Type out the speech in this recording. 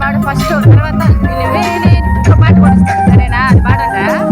పాడు ఫస్ట్ తర్వాత పాట పాడు సరేనా అది పాడండి